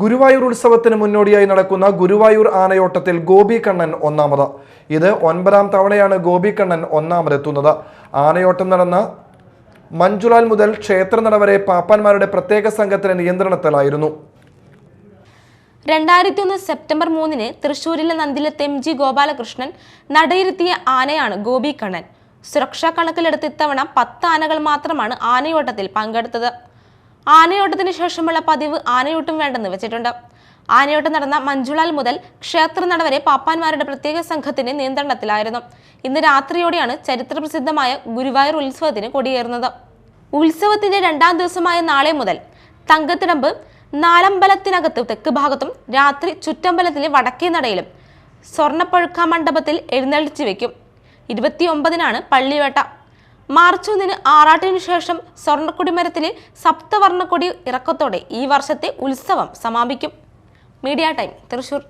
ഗുരുവായൂർ ഉത്സവത്തിന് മുന്നോടിയായി നടക്കുന്ന ഗുരുവായൂർ ആനയോട്ടത്തിൽ ഗോപി കണ്ണൻ ഒന്നാമത്. ഇത് ഒൻപതാം തവണയാണ് ഗോപി കണ്ണൻ ഒന്നാമതെത്തുന്നത്. ആനയോട്ടം നടന്ന മഞ്ജുലാൽ മുതൽ ക്ഷേത്രനട വരെ പാപ്പാന്മാരുടെ പ്രത്യേക സംഘത്തിന്റെ നിയന്ത്രണത്തിലായിരുന്നു. രണ്ടായിരത്തി ഒന്ന് സെപ്റ്റംബർ മൂന്നിന് തൃശൂരിലെ നന്ദിലത്ത് എം ജി ഗോപാലകൃഷ്ണൻ നടയിരുത്തിയ ആനയാണ് ഗോപി കണ്ണൻ സുരക്ഷാ കണക്കിലെടുത്ത് ഇത്തവണ പത്ത് ആനകൾ മാത്രമാണ് ആനയോട്ടത്തിൽ പങ്കെടുത്തത്. ആനയോട്ടത്തിന് ശേഷമുള്ള പതിവ് ആനയോട്ടം വേണ്ടെന്ന് വെച്ചിട്ടുണ്ട്. ആനയോട്ടം നടന്ന മഞ്ജുളാൽ മുതൽ ക്ഷേത്രനട വരെ പാപ്പാന്മാരുടെ പ്രത്യേക സംഘത്തിന്റെ നിയന്ത്രണത്തിലായിരുന്നു. ഇന്ന് രാത്രിയോടെയാണ് ചരിത്രപ്രസിദ്ധമായ ഗുരുവായൂർ ഉത്സവത്തിന് കൊടിയേറുന്നത്. ഉത്സവത്തിന്റെ രണ്ടാം ദിവസമായ നാളെ മുതൽ തങ്കത്തിടമ്പ് നാലമ്പലത്തിനകത്ത് തെക്ക് ഭാഗത്തും രാത്രി ചുറ്റമ്പലത്തിലെ വടക്കേ നടയിലും സ്വർണപ്പഴുക്ക മണ്ഡപത്തിൽ എഴുന്നള്ളിച്ചു വെക്കും. ഇരുപത്തിയൊമ്പതിനാണ് പള്ളിവേട്ട. മാർച്ച് ഒന്നിന് ആറാട്ടിനു ശേഷം സ്വർണക്കൊടിമരത്തിലെ സപ്തവർണക്കൊടി ഇറക്കത്തോടെ ഈ വർഷത്തെ ഉത്സവം സമാപിക്കും. Media time Thrissur